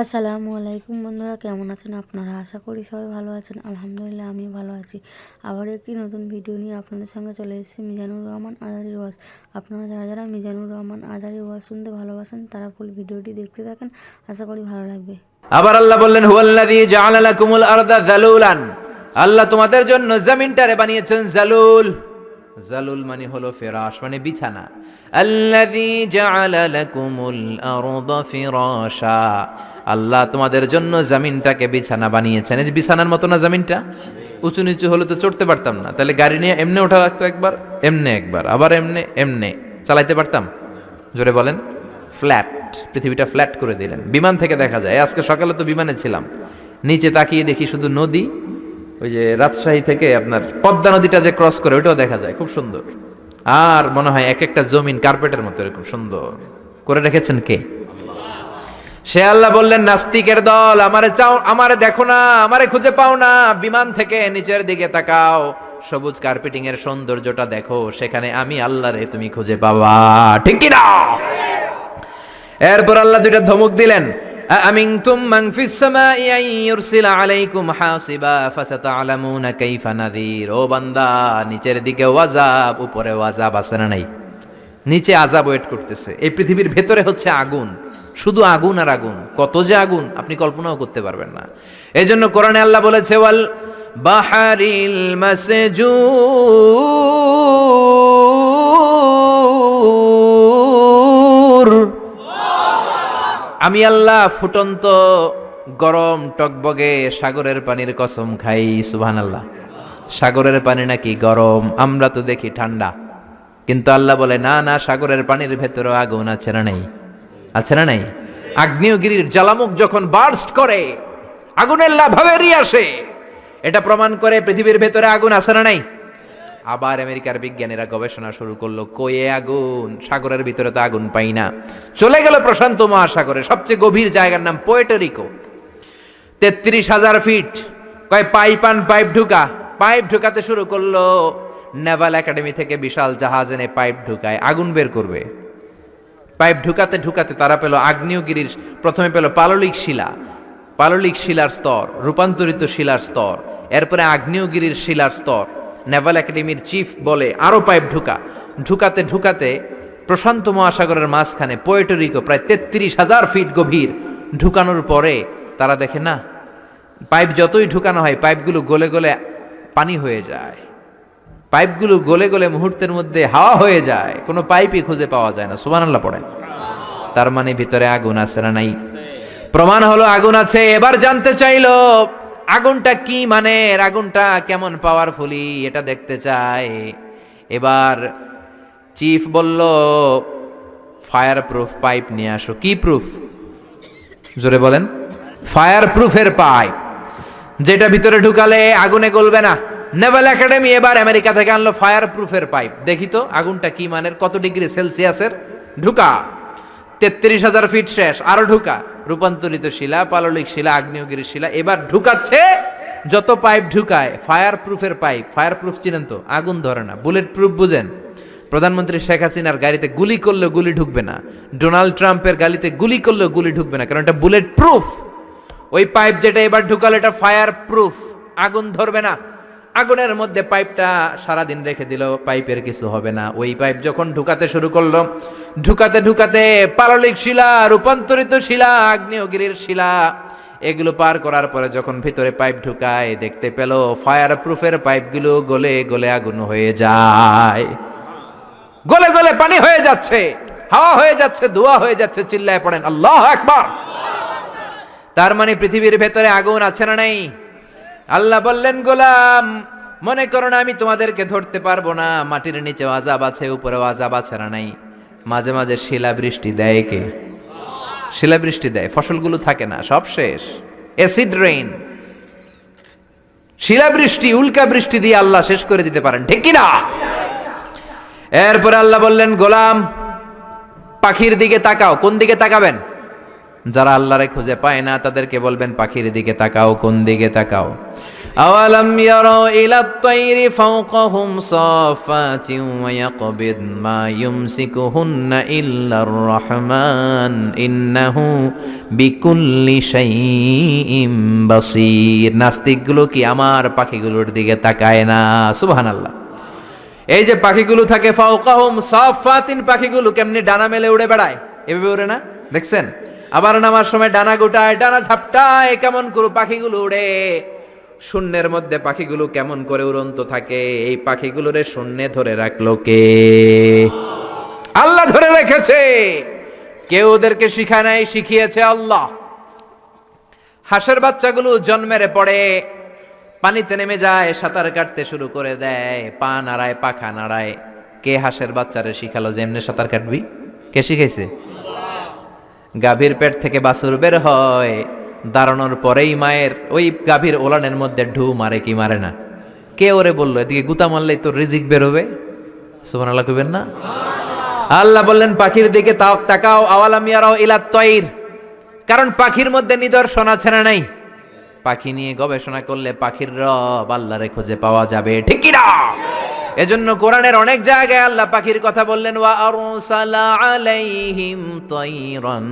আসসালামু আলাইকুম বন্ধুরা, কেমন আছেন আপনারা? আশা করি সবাই ভালো আছেন। আলহামদুলিল্লাহ আমি ভালো আছি। আবার একটি নতুন ভিডিও নিয়ে আপনাদের সঙ্গে চলে এসেছি, মিজানুর রহমান আজারি ওয়াজ। আপনারা যারা যারা মিজানুর রহমান আজারি ওয়াজ শুনতে ভালোবাসেন, তারা ফুল ভিডিওটি দেখতে থাকেন। আশা করি ভালো লাগবে। আবার আল্লাহ বললেন, হুয়াল্লাযী জাআলা লাকুমুল আরদা যালুলান। আল্লাহ তোমাদের জন্য জমিনটারে বানিয়েছেন জালুল। জালুল মানে হলো ফিরাশ মানে বিছানা। আল্লাযী জাআলা লাকুমুল আরদা ফিরাশা। আল্লাহ তোমাদের জন্য জামিনটাকে বিছানা বানিয়েছেন। এই বিছানার মতো না জমিনটা? উঁচু নিচু হলে তো চড়তে পারতাম না। তাহলে গাড়ি নিয়ে এমনি ওঠা লাগতো একবার, এমনে একবার, আবার এমনে এমনে। চালাইতে পারতাম? জোরে বলেন। ফ্ল্যাট পৃথিবীটা ফ্ল্যাট করে দিলেন। বিমান থেকে দেখা যায়, আজকে সকালে তো বিমানে ছিলাম। নিচে তাকিয়ে দেখি শুধু নদী, ওই যে রাজশাহী থেকে আপনার পদ্মা নদীটা যে ক্রস করে ওটাও দেখা যায়, খুব সুন্দর। আর মনে হয় এক একটা জমিন কার্পেটের মতো এরকম সুন্দর। করে রেখেছেন কে? সে আল্লাহ বললেন, নাস্তিকের দল, আমারে চাও, আমারে দেখো না, আমারে খুঁজে পাও না, বিমান থেকে নিচের দিকে তাকাও। সবুজ কার্পেটিং এর সৌন্দর্যটা দেখো, সেখানে আমি আল্লাহরে তুমি খুঁজে পাবা। ঠিক কি না এরপর আল্লাহ দুইটা ধমক দিলেন আমিনতুম মান ফিস সামাই আন ইউরসিলা আলাইকুম হাসিবা, ফাসাতালামুনা কাইফা নাযীর। ও বান্দা, নিচের দিকে ওয়াজাব, উপরে ওয়াজাব আছে না নাই? নিচে আজাব ওয়েট করতেছে। এই পৃথিবীর ভেতরে হচ্ছে আগুন। শুধু আগুন আর আগুন। কত যে আগুন, আপনি কল্পনাও করতে পারবেন না। এই জন্য কোরআনে আল্লাহ বলেছে, ওয়াল বাহারিল মাসজুর। আমি আল্লাহ ফুটন্ত গরম টকবগে সাগরের পানির কসম খাই সুবহান আল্লাহ সাগরের পানি নাকি গরম, আমরা তো দেখি ঠান্ডা। কিন্তু আল্লাহ বলে, না না, সাগরের পানির ভেতরে আগুন আছে না নেই? আছে না নাই? আগ্নেয়গিরির জ্বালামুখ যখন বার্স্ট করে, আগুনের লাভা বেরিয়ে আসে। এটা প্রমাণ করে পৃথিবীর ভেতরে আগুন আছে না নাই? আবার আমেরিকার বিজ্ঞানীরা গবেষণা শুরু করল, কয়ে আগুন? সাগরের ভিতরে তো আগুন পাই না। চলে গেল প্রশান্ত মহাসাগরে, সবচেয়ে গভীর জায়গার নাম পোয়েটোরিকো তেত্রিশ হাজার ফিট, কয় পাইপ আন পাইপ ঢুকা। পাইপ ঢুকাতে শুরু করল, নেভাল একাডেমি থেকে বিশাল জাহাজ এনে পাইপ ঢুকায়, আগুন বের করবে। পাইপ ঢুকাতে ঢুকাতে তারা পেল আগ্নেয়গিরির, প্রথমে পেল পাললিক শিলা। পাললিক শিলার স্তর, রূপান্তরিত শিলার স্তর, এরপরে আগ্নেয়গিরির শিলার স্তর। নেভাল একাডেমির চিফ বলে আরও পাইপ ঢুকা। ঢুকাতে ঢুকাতে প্রশান্ত মহাসাগরের মাঝখানে পোয়েটোরিকো প্রায় তেত্রিশ হাজার ফিট গভীর ঢুকানোর পরে তারা দেখে, না, পাইপ যতই ঢুকানো হয়, পাইপগুলো গলে গলে পানি হয়ে যায়। পাইপগুলো গলে গলে মুহূর্তের মধ্যে হাওয়া হয়ে যায়, কোনো পাইপই খুঁজে পাওয়া যায় না, সুবহানাল্লাহ পড়েন। তার মানে ভিতরে আগুন আছে না নাই? প্রমাণ হলো আগুন আছে, এবার জানতে চাইলো আগুনটা কি মানে আগুনটা কেমন পাওয়ারফুলি এটা দেখতে চায় এবার চিফ বলল ফায়ার প্রুফ পাইপ নিয়ে আসো। কি প্রুফ জোরে বলেন। ফায়ার প্রুফের পাইপ যেটা ভিতরে ঢুকালে আগুনে গলবে না। নেভাল একাডেমি এবার আমেরিকা থেকে আনলো ফায়ার প্রুফের পাইপ দেখি তো আগুনটা কি মানের, কত ডিগ্রি সেলসিয়াসের? ঢুকা। তেত্রিশ হাজার ফিট শেষ, আরও ঢুকা। রূপান্তরিত শিলা, পাললিক শিলা, আগ্নেয়গিরি শিলা, এবার ঢুকাচ্ছে। যত পাইপ ঢুকায় ফায়ার প্রুফের পাইপ ফায়ার প্রুফ চিনেন তো, আগুন ধরে না বুলেট প্রুফ বুঝেন। প্রধানমন্ত্রী শেখ হাসিনার গাড়িতে গুলি করলেও গুলি ঢুকবে না। ডোনাল্ড ট্রাম্পের গাড়িতে গুলি করলেও গুলি ঢুকবে না, কারণ এটা বুলেট প্রুফ ওই পাইপ যেটা এবার ঢুকালো, এটা ফায়ার প্রুফ আগুন ধরবে না। আগুনের মধ্যে পাইপটা সারাদিন রেখে দিল পাইপের কিছু হবে না। ওই পাইপ যখন ঢুকাতে শুরু করল, ঢুকাতে ঢুকাতে পাললিক শিলা, রূপান্তরিত শিলা, আগ্নেয়গিরির শিলা, এগুলো পার করার পরে যখন ভিতরে পাইপ ঢুকায়, দেখতে পেল ফায়ার প্রুফের পাইপগুলো গলে গলে আগুন হয়ে যায়। গলে গলে পানি হয়ে যাচ্ছে, হাওয়া হয়ে যাচ্ছে, ধোয়া হয়ে যাচ্ছে, চিল্লায় পড়েন, আল্লাহ একবার তার মানে পৃথিবীর ভেতরে আগুন আছে না নাই? আল্লাহ বললেন, গোলাম, মনে করো না আমি তোমাদেরকে ধরতে পারব না। মাটির নিচে আজাব আছে উপরে আজাব আছে না নাই। মাঝে মাঝে শিলা বৃষ্টি দেয় কে? শিলা বৃষ্টি দেয়, ফসলগুলো থাকে না, সব শেষ। Acid rain. শিলা বৃষ্টি উল্কা বৃষ্টি দিয়ে আল্লাহ শেষ করে দিতে পারেন, ঠিক কি না এরপরে আল্লাহ বললেন, গোলাম, পাখির দিকে তাকাও, কোন দিকে তাকাবেন? যারা আল্লাহরে খুঁজে পায় না, তাদেরকে বলবেন, পাখির দিকে তাকাও, কোন দিকে তাকাও? আওয়ালাম ইয়ারাও ইলা তাইরি ফাওকাহুম সাফাতিন ওয়া ইয়াকবিদ মা ইউমসিকুহুন্না ইল্লার রহমান। ইন্নাহু বিকুল্লি শাইইন নাস্তিকগুলো কি আমার পাখিগুলোর দিকে তাকায় না? সুবহানাল্লাহ। এই যে পাখিগুলো থাকে, ফাওকাহুম সাফাতিন পাখিগুলো কেমনি ডানা মেলে উড়ে বেড়ায়? এভাবে উড়ে না? দেখছেন? আবার নামার সময় ডানা গোটায়, ডানা ঝাপটায় কেমন করে পাখিগুলো উড়ে শূন্যের মধ্যে পাখিগুলো কেমন করে উড়ন্ত থাকে, এই পাখিগুলোরে শূন্যে ধরে রাখল কে? আল্লাহ ধরে রেখেছে। কেউ ওদেরকে শিখায় নাই, শিখিয়েছে আল্লাহ। হাঁসের বাচ্চাগুলো জন্মের পড়ে পানিতে নেমে যায়, সাঁতার কাটতে শুরু করে দেয়, পা নাড়ায়, পাখা নাড়ায়। কে হাঁসের বাচ্চারে শিখালো যে এমনি সাঁতার কাটবি? কে শিখাইছে? গাভীর পেট থেকে বাছুর বের হয়। দাঁড়ানোর পরেই মায়ের ওই গাভীর ওলানের মধ্যে ঢু মারে কি মারে না। কে ওরে বলল? এদিকে গুতা মারলেই তোর রিজিক বেরোবে। সুমান আল্লাহ কইবেন না? আল্লাহ বললেন, পাখির দিকে তাও তাকাও আওয়ালাম ইয়ারাও ইলা তৈর। কারণ পাখির মধ্যে নিদর্শন আছে না নাই? পাখি নিয়ে গবেষণা করলে পাখির রব আল্লাহরে খুঁজে পাওয়া যাবে। ঠিক কি না এজন্য কোরআনের অনেক জায়গায় আল্লাহ পাখির কথা বললেন, ওয়া আরসালা আলাইহিম তাইরান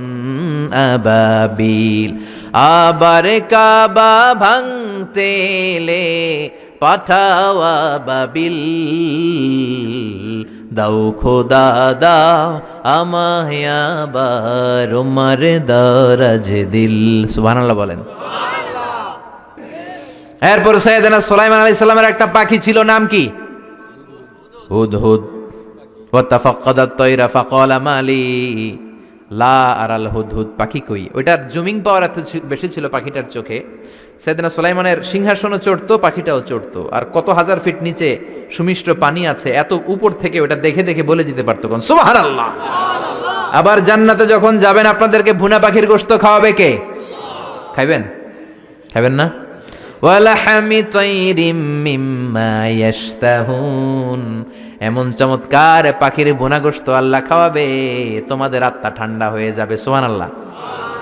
আবাবিল। আবার কাবা ভাঙতে এলে পাঠাওয়া বাবিল। দাও খোদা, দাও আমায় আবার উমার দারাজ দিল। সুবহানাল্লাহ বলেন। এরপর সৈয়দনা সুলাইমান আলাইহিস সালামের একটা পাখি ছিল, নাম কি? হুদহুদ ওয়াতাফাক্কাদা তায়রা ফাকালা মালি। লা আরাল হুদহুদ পাখি কই? ওইটার জুমিং পাওয়ার এত বেশি ছিল পাখিটার চোখে। সৈয়দনা সুলাইমানের সিংহাসনও চড়তো, পাখিটাও চড়তো। আর কত হাজার ফিট নিচে সুমিষ্ট পানি আছে, এত উপর থেকে ওটা দেখে দেখে বলে যেতে পারতো কোন সুবহানাল্লাহ! আবার জান্নাতে যখন যাবেন, আপনাদেরকে ভুনা পাখির গোশত খাওয়াবে কে? খাইবেন? খাইবেন না? এমন চমৎকার পাখির ভুনাগোস্ত আল্লাহ খাওয়াবে, তোমাদের আত্মা ঠান্ডা হয়ে যাবে সোহান আল্লাহ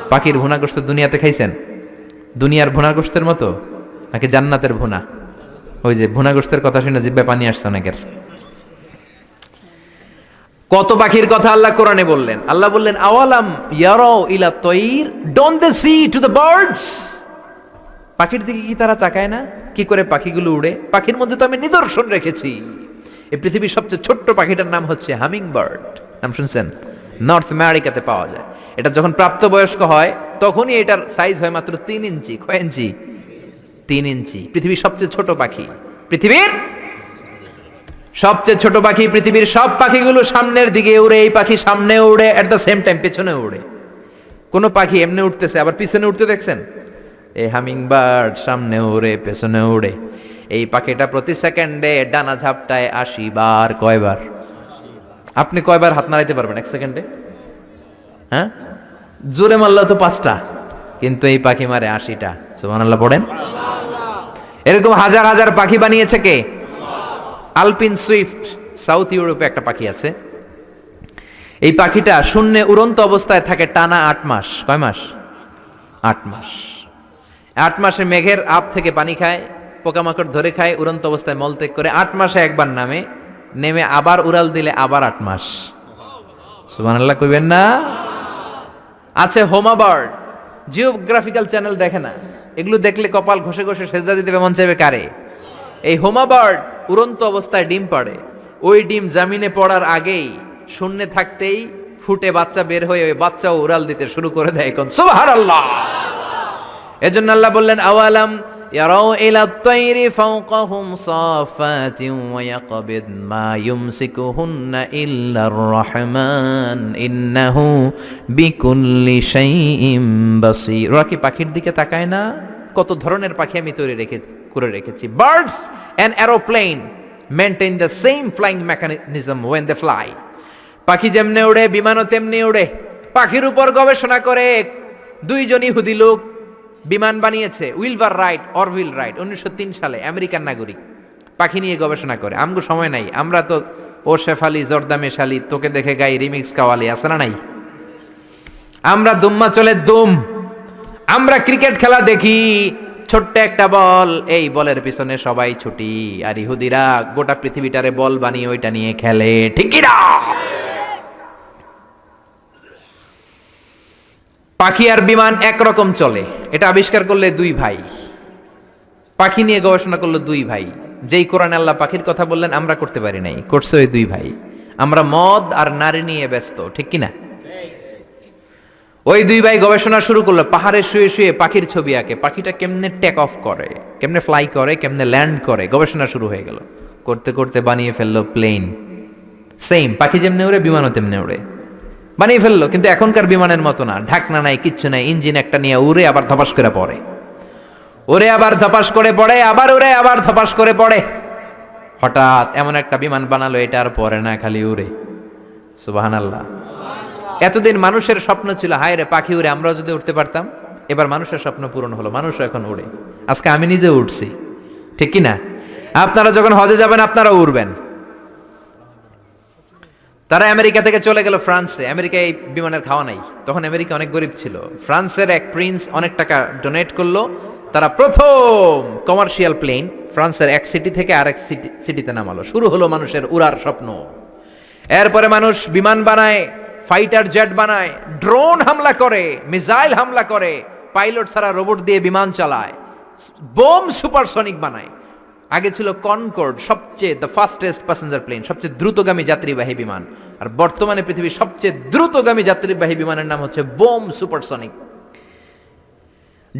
পাখির ভুনাগোস্ত দুনিয়াতে খাইছেন? দুনিয়ার ভুনাগোস্তের মতো? নাকি জান্নাতের ভুনা? ওই যে ভুনাগোস্তের কথা শুনে জিব্বে পানি আসছে অনেকের। কত পাখির কথা আল্লাহ কোরআনে বললেন? আল্লাহ বললেন, আওয়ালাম ইয়ারাও ইলা তৈর? Don't they see to the birds পাখির দিকে কি তারা তাকায় না? কি করে পাখিগুলো উড়ে? পাখির মধ্যে তো আমি নিদর্শন রেখেছি। এই পৃথিবীর সবচেয়ে ছোট্ট পাখিটার নাম হচ্ছে হামিং বার্ড নাম শুনছেন? নর্থ আমেরিকাতে পাওয়া যায়। এটা যখন প্রাপ্তবয়স্ক হয়, তখনই এটার সাইজ হয় মাত্র তিন ইঞ্চি। কয় ইঞ্চি? তিন ইঞ্চি। পৃথিবীর সবচেয়ে ছোট পাখি। পৃথিবীর সবচেয়ে ছোট পাখি, পৃথিবীর সব পাখিগুলো সামনের দিকে উড়ে, এই পাখি সামনে উড়ে এট দ্য সেম টাইম পেছনে উড়ে। কোনো পাখি এমনি উঠতেছে, আবার পিছনে উঠতে দেখছেন? এই হামিং বার্ড সামনে উড়ে, পেছনে উড়ে। এই পাখিটা প্রতি সেকেন্ডে ডানা ঝাপটায় আশি বার, কয়বার? আপনি কয়বার হাত নাড়াইতে পারবেন এক সেকেন্ডে? হ্যাঁ? জোরে মারলেও তো পাঁচটা, কিন্তু এই পাখি মারে আশিটা। সুবহানাল্লাহ পড়েন? এরকম হাজার হাজার পাখি বানিয়েছে কে? আলপিন সুইফট, সাউথ ইউরোপে একটা পাখি আছে। এই পাখিটা শূন্যে উড়ন্ত অবস্থায় থাকে টানা আট মাস। কয় মাস? আট মাস। আট মাসে মেঘের আপ থেকে পানি খায়, পোকামাকড় ধরে খায়, উড়ন্ত অবস্থায় মলত্যাগ করে আট মাসে একবার নামে, নেমে আবার উড়াল দিলে আবার আট মাস। সুবহানাল্লাহ কইবেন না? আছে হোমা বার্ড, জিওগ্রাফিক্যাল চ্যানেল দেখে না। এগুলো দেখলে কপাল ঘষে ঘষে সেজদা দিতে মন চাইবে কারে? এই হোমা বার্ড উড়ন্ত অবস্থায় ডিম পাড়ে। ওই ডিম জামিনে পড়ার আগেই শূন্যে থাকতেই ফুটে বাচ্চা বের হয়ে ওই বাচ্চাও উড়াল দিতে শুরু করে দেয় এখন। সুবহানাল্লাহ! এজন্য আল্লাহ বললেন, আওয়ালাম ইয়ারাও ইলা তাইরি ফাওকাহুম সাফাতিন ওয়া ইয়াকবিদ মা ইউমসিকুহুন্না ইল্লার রহমান। ইন্নাহু বিকুল্লি শাইইন বাসীর। ওরা কি পাখির দিকে তাকায় না? কত ধরনের পাখি আমি তৈরি রেখে, করে রেখেছি। Birds and aeroplane maintain the same flying mechanism when they fly. পাখি যেমনে উড়ে, বিমানও তেমনি উড়ে। পাখির উপর গবেষণা করে দুইজন ইহুদি লোক বিমান বানিয়েছে, উইলভার রাইট, অরভিল রাইট, উনিশশো তিন সালে, আমেরিকান নাগরিক। পাখি নিয়ে গবেষণা করে। আমগো সময় নাই। আমরা তো ও শেফালি, জর্দা মেশালি, তোকে দেখে গাই রিমিক্স কাওয়ালি, আছে না নাই? আমরা দুম্মা চলে দুম। আমরা ক্রিকেট খেলা দেখি। ছোট্ট একটা বল। এই বলের পিছনে সবাই ছুটি। আর ইহুদিরা গোটা পৃথিবীটারে বল বানিয়ে ওইটা নিয়ে খেলে। ঠিক কি না পাখি আর বিমান একরকম চলে। এটা আবিষ্কার করলে দুই ভাই। পাখি নিয়ে গবেষণা করল দুই ভাই। যেই কোরআন আল্লাহ পাখির কথা বললেন, আমরা করতে পারি নাই। করছে ওই দুই ভাই। আমরা মদ আর নারী নিয়ে ব্যস্ত, ঠিক কিনা? ওই দুই ভাই গবেষণা শুরু করল, পাহাড়ে শুয়ে শুয়ে পাখির ছবি আঁকে। পাখিটা কেমনে টেক অফ করে, কেমনে ফ্লাই করে, কেমনে ল্যান্ড করে, গবেষণা শুরু হয়ে গেল। করতে করতে বানিয়ে ফেলল প্লেন সেম পাখি যেমনি উড়ে বিমানও তেমনি উড়ে বানিয়ে ফেলল, কিন্তু এখনকার বিমানের মতো না। ঢাকনা নাই, কিচ্ছু নাই, ইঞ্জিন একটা নিয়ে উড়ে আবার ধপাস করে পড়ে। ওরে আবার ধপাস করে পড়ে, আবার ওরে আবার ধপাস করে পড়ে। হঠাৎ এমন একটা বিমান বানালো, এটা আর পরে না, খালি উড়ে। সুবাহান আল্লাহ এতদিন মানুষের স্বপ্ন ছিল, হায় রে, পাখি উড়ে, আমরাও যদি উঠতে পারতাম, এবার মানুষের স্বপ্ন পূরণ হলো মানুষ এখন উড়ে। আজকে আমি নিজে উঠছি ঠিক কি না? আপনারা যখন হজে যাবেন আপনারা উড়বেন। তারা আমেরিকা থেকে চলে গেল ফ্রান্সে। আমেরিকায় বিমানের খাওয়া নাই। তখন আমেরিকা অনেক গরিব ছিল। ফ্রান্সের এক প্রিন্স অনেক টাকা ডোনেট করল। তারা প্রথম কমার্শিয়াল প্লেন ফ্রান্সের এক সিটি থেকে আরেক সিটি সিটিতে নামালো। শুরু হলো মানুষের উড়ার স্বপ্ন। এরপরে মানুষ বিমান বানায় ফাইটার জেট বানায় ড্রোন হামলা করে মিসাইল হামলা করে পাইলট ছাড়া রোবট দিয়ে বিমান চালায় বোম সুপারসনিক বানায়। আগে ছিল কনকর্ড সবচেয়ে দ্য ফাস্টেস্ট প্যাসেঞ্জার প্লেন সবচেয়ে দ্রুতগামী যাত্রীবাহী বিমান। আর বর্তমানে পৃথিবীর সবচেয়ে দ্রুতগামী যাত্রীবাহী বিমানের নাম হচ্ছে বোম সুপারসনিক।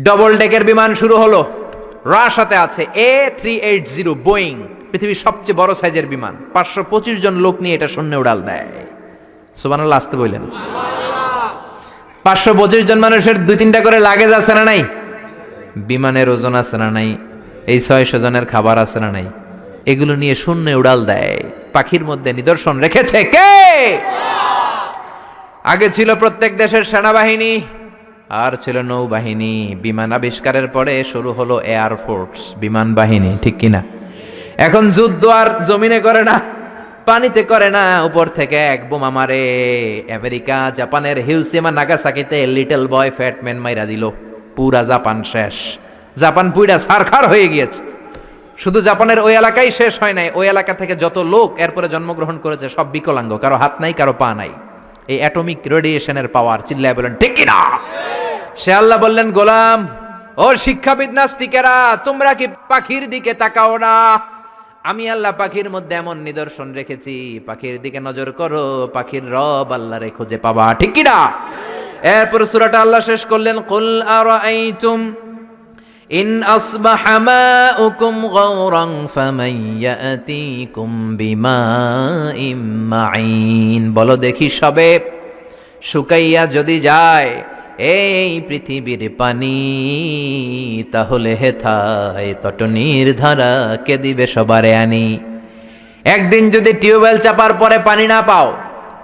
ডবল ডেকের বিমান শুরু হলো। রাশাতে আছে A three eight zero Boeing পৃথিবীর সবচেয়ে বড় সাইজের বিমান। পাঁচশো পঁচিশ জন লোক নিয়ে এটা শূন্য উড়াল দেয়। সুবানাল্লাহ আসতে বললেন। পাঁচশো পঁচিশ জন মানুষের দুই তিনটা করে লাগেজ আছে না নাই? বিমানের ওজন আছে না নাই? এই ছয়শো জনের খাবার আছে না নাই? এগুলো নিয়ে শূন্য উড়াল দেয়। পাখির মধ্যে নিদর্শন রেখেছে কে? আগে ছিল প্রত্যেক দেশের সেনাবাহিনী, আর ছিল নৌবাহিনী। বিমান আবিষ্কারের পরে শুরু হলো এয়ার ফোর্স বিমান বাহিনী, ঠিক কিনা? এখন যুদ্ধ আর জমিনে করে না, পানিতে করে না। উপর থেকে এক বোমা মারে। আমেরিকা, জাপানের হিউসিমা নাগাসাকিতে লিটল বয় ফ্যাটম্যান মাইরা দিল। পুরা জাপান শেষ। জাপান পুইরা সারখার হয়ে গিয়েছে। শুধু জাপানের ওই এলাকাই শেষ হয় নাই। ওই এলাকা থেকে যত লোক এরপরে জন্মগ্রহণ করেছে, সব বিকলাঙ্গ। কারও হাত নাই, কারও পা নাই। এই অ্যাটমিক রেডিয়েশনের পাওয়ার চিল্লায় বলেন ঠিক কিনা? সে আল্লাহ বললেন, গোলাম, ও শিক্ষাবিদ নাস্তিকেরা, তোমরা কি পাখির দিকে তাকাও না? আমি আল্লাহ পাখির মধ্যে এমন নিদর্শন রেখেছি, পাখির দিকে নজর করো, পাখির রব আল্লাহরে খুঁজে পাবা। ঠিক কিনা? এরপর সুরাটা আল্লাহ শেষ করলেন, কুল আরাইতুম ইন আসবাহা মাউকুম গাওরান ফামান ইয়াতিকুম বিমাইম মাইন বলো দেখি সবে, শুকাইয়া যদি যায় এই পৃথিবীর পানি, তাহলে হেথায় তটনির ধারা কে দিবে সবারে আনি? একদিন যদি টিউবওয়েল চাপার পরে পানি না পাও,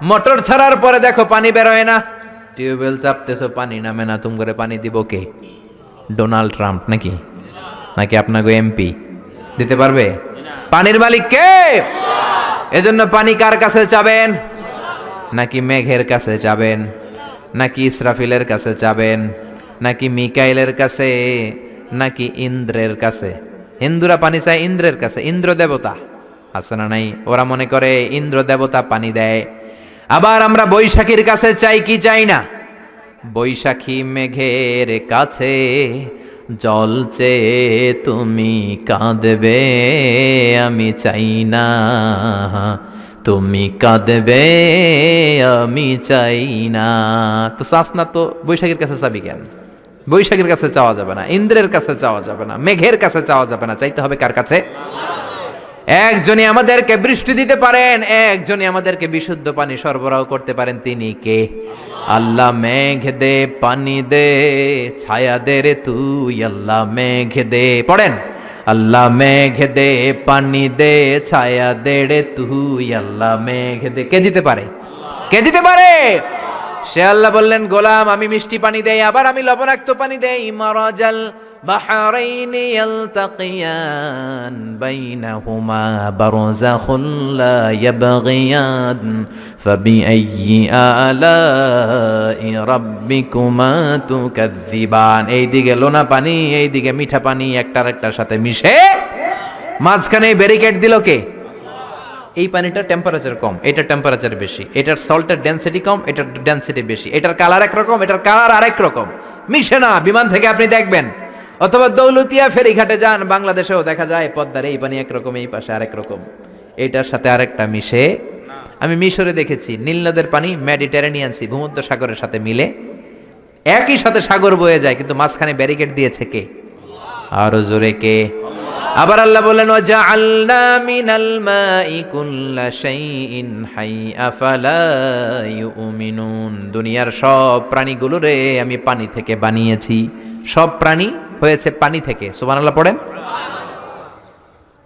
মোটর ছাড়ার পরে দেখো পানি বেরোয় না। টিউবওয়েল চাপতেছো, পানি নামে না তুম করে পানি দিব কে? ডোনাল্ড ট্রাম্প নাকি? নাকি আপনাকে এমপি? দিতে পারবে? পানির মালিক কে? এজন্য পানি কার কাছে চাবেন? নাকি মেঘের কাছে চাবেন? নাকি ইসরাফিলের কাছে চাবেন? নাকি মিকাইলের কাছে? নাকি ইন্দ্রের কাছে? হিন্দুরা পানি চায় ইন্দ্রের কাছে, ইন্দ্র দেবতা। আছে না নাই? ওরা মনে করে ইন্দ্র দেবতা পানি দেয়। আবার আমরা বৈশাখীর কাছে চাই কি চাই না? বৈশাখী মেঘের কাছে জল চেয়ে তুমি কাঁদবে, আমি চাই না। তুমি কাঁদবে, আমি চাই না। তো চাস না, তো বৈশাখীর কাছে চাবি কেন? বৈশাখীর কাছে চাওয়া যাবে না, ইন্দ্রের কাছে চাওয়া যাবে না, মেঘের কাছে চাওয়া যাবে না, চাইতে হবে কার কাছে? একজনই আমাদেরকে বৃষ্টি দিতে পারেন, একজনই আমাদেরকে বিশুদ্ধ পানি সরবরাহ করতে পারেন, তিনি কে? আল্লাহ মেঘ দে, পানি দে, ছায়া দে রে তুই, আল্লাহ মেঘ দে। পড়েন, আল্লাহ মেঘ দে, পানি দে, ছায়া দে রে তুই, আল্লাহ মেঘ দে। কে দিতে পারে? কে দিতে পারে? সে আল্লাহ বললেন, গোলাম, আমি মিষ্টি পানি দেই, আবার আমি লবণাক্ত পানি দেই, মারাজাল بحرين يلتقيان بينهما برزخ لا يبغيان فبأي آلاء ربكما تكذبان এইদিকে লোনা পানি এইদিকে মিঠা পানি একটার একটার সাথে মিশে মাঝখানে ব্যারিকেড দিল কে এই পানিটার টেম্পারেচার কম এটার টেম্পারেচার বেশি এটার সল্টের ডেন্সিটি কম এটার ডেন্সিটি বেশি এটার কালার একরকম এটার কালার আরেক রকম মিশে না বিমান থেকে আপনি দেখবেন অথবা দৌলতিয়া ফেরিঘাটে যান, বাংলাদেশেও দেখা যায় পদ্মার এই পানি একরকম, এই পাশে আরেক রকম। এটার সাথে আরেকটা মিশে, আমি মিশরে দেখেছি, নীল নদের পানি মেডিটেরানিয়ান সি ভূমধ্য সাগরের সাথে মিলে, একই সাথে সাগর বয়ে যায়, কিন্তু মাঝখানে ব্যারিকেড দিয়েছে কে? আরও জোরে কে? আবার আল্লাহ বলেন ওয়াজআলনা মিনাল মাই কুল্লা শাইইন হাই আফালা ইউমিনুন। দুনিয়ার সব প্রাণীগুলোরে আমি পানি থেকে বানিয়েছি। সব প্রাণী হয়েছে পানি থেকে। সুবহানাল্লাহ পড়েন?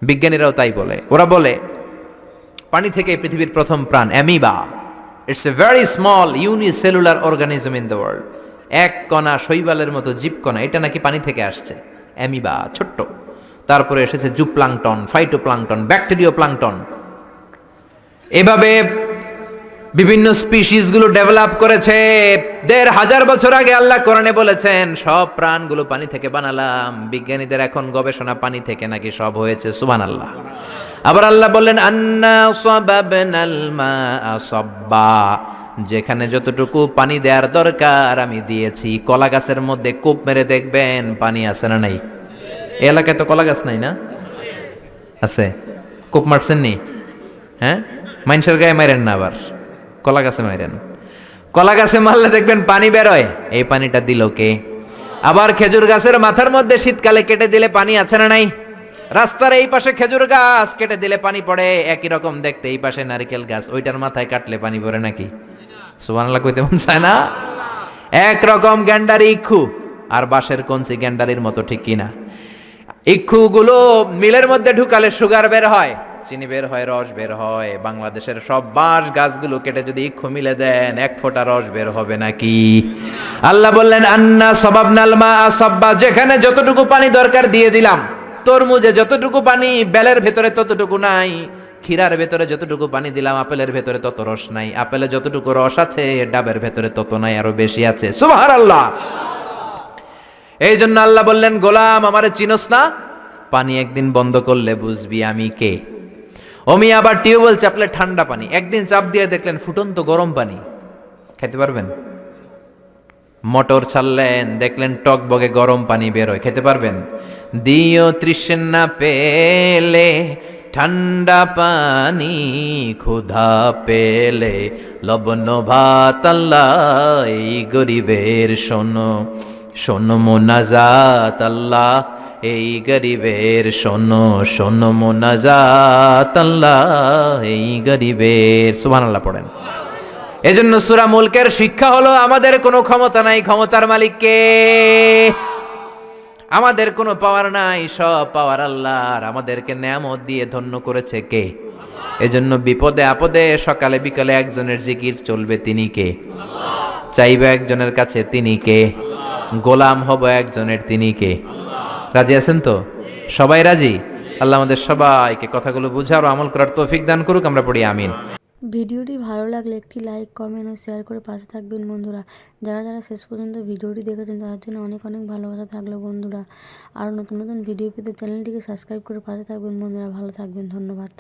বিজ্ঞানীরাও তাই বলে। ওরা বলে, পানি থেকে পৃথিবীর প্রথম প্রাণ, amoeba. It's a very small unicellular organism in the world এক কণা শৈবালের মতো জীবকণা এটা নাকি পানি থেকে আসছে। অ্যামিবা, ছোট্ট। তারপরে এসেছে জুপ্লাংটন, ফাইটোপ্লাংটন ব্যাকটেরিও প্লাংটন এভাবে বিভিন্ন স্পিসিসগুলো ডেভেলপ করেছে। দেড় হাজার বছর আগে আল্লাহ কোরআনে বলেছেন, সব প্রাণগুলো পানি থেকে বানালাম। বিজ্ঞানীদের এখন গবেষণা পানি থেকে নাকি সব হয়েছে সুবান আল্লাহ আবার আল্লাহ বললেন, আন্না সাবাবনাল যেখানে যতটুকু পানি দেওয়ার দরকার আমি দিয়েছি। কলা গাছের মধ্যে কূপ মেরে দেখবেন, পানি আছে না নাই? এলাকায় তো কলা গাছ নাই না? আছে। কূপ মারছেন নি? হ্যাঁ? মানুষের গায়ে মারেন না আবার। কলা গাছে মারেন কলা গাছে মারলে দেখবেন পানি বেরোয়। এই পানিটা দিল কে? আবার খেজুর গাছের মাথার মধ্যে শীতকালে কেটে দিলে পানি আছে না নাই? রাস্তার এই পাশে খেজুর গাছ কেটে দিলে পানি পড়ে, একই রকম দেখতে এই পাশে নারকেল গাছ। ওইটার মাথায় কাটলে পানি পড়ে নাকি? সুবহানাল্লাহ কইতে মন চায় না? এক রকম গ্যান্ডারি ইক্ষু। আর বাঁশের কঞ্চি গ্যান্ডারির মতো ঠিক কিনা? ইক্ষুগুলো মিলের মধ্যে ঢুকালে সুগার বের হয়। চিনি বের হয়, রস বের হয়। বাংলাদেশের সব বাঁশ গাছগুলো কেটে যদি ইক্ষু মিলে দেন, এক ফোঁটা রস বের হবে নাকি? আল্লাহ বললেন, আন্না সবাব নালমা সব্বা, যেখানে যতটুকু পানি দরকার দিয়ে দিলাম, তরমুজে যতটুকু পানি, বেলের ভেতরে ততটুকু নাই, ক্ষীরার ভেতরে যতটুকু পানি দিলাম, আপেলের ভেতরে তত রস নাই। আপেলে যতটুকু রস আছে, ডাবের ভেতরে তত নাই, আরও বেশি আছে। সুবহানাল্লাহ। আল্লাহ এই জন্য আল্লাহ বললেন, গোলাম, আমার চিনস না। পানি একদিন বন্ধ করলে বুঝবি আমি কে। অমি আবার টিউবওয়েল চাপলে ঠান্ডা পানি। একদিন চাপ দিয়ে দেখলেন ফুটন্ত গরম পানি। খেতে পারবেন? মোটর ছাড়লেন, দেখলেন টক বগে গরম পানি বেরোয় খেতে পারবেন? দিও তৃষ্ণা পেলে, ঠান্ডা পানি ক্ষুধা পেলে, লবণ ভাত আল্লাহ গরিবের শোনো। শোনো মোনাজাত আল্লাহ এই গরিবের শোনো শোনো মোনাজাত আল্লাহ, এই গরিবের। সুবহানাল্লাহ পড়েন। এজন্য সুরা মুলকের শিক্ষা হলো, আমাদের কোনো ক্ষমতা নাই, ক্ষমতার মালিককে। আমাদের কোনো পাওয়ার নাই, সব পাওয়ার আল্লাহর। আমাদেরকে নেয়ামত দিয়ে ধন্য করেছে কে? এজন্য বিপদে আপদে সকালে বিকালে একজনের জিকির চলবে তিনি কে? চাইবে একজনের কাছে তিনি কে? গোলাম হব একজনের তিনি কে? রাজি আছেন তো? সবাই রাজি? আল্লাহ আমাদের সবাইকে কথাগুলো বুঝার আমল করার তৌফিক দান করুক, আমরা পড়ি আমিন। ভিডিওটি ভালো লাগলে একটি লাইক, কমেন্ট ও শেয়ার করে পাশে থাকবেন বন্ধুরা। যারা যারা শেষ পর্যন্ত ভিডিওটি দেখেছেন, তাদের জন্য অনেক অনেক ভালোবাসা থাকল বন্ধুরা। আর নতুন নতুন ভিডিও পেতে চ্যানেলটিকে সাবস্ক্রাইব করে পাশে থাকবেন বন্ধুরা। ভালো থাকবেন, ধন্যবাদ।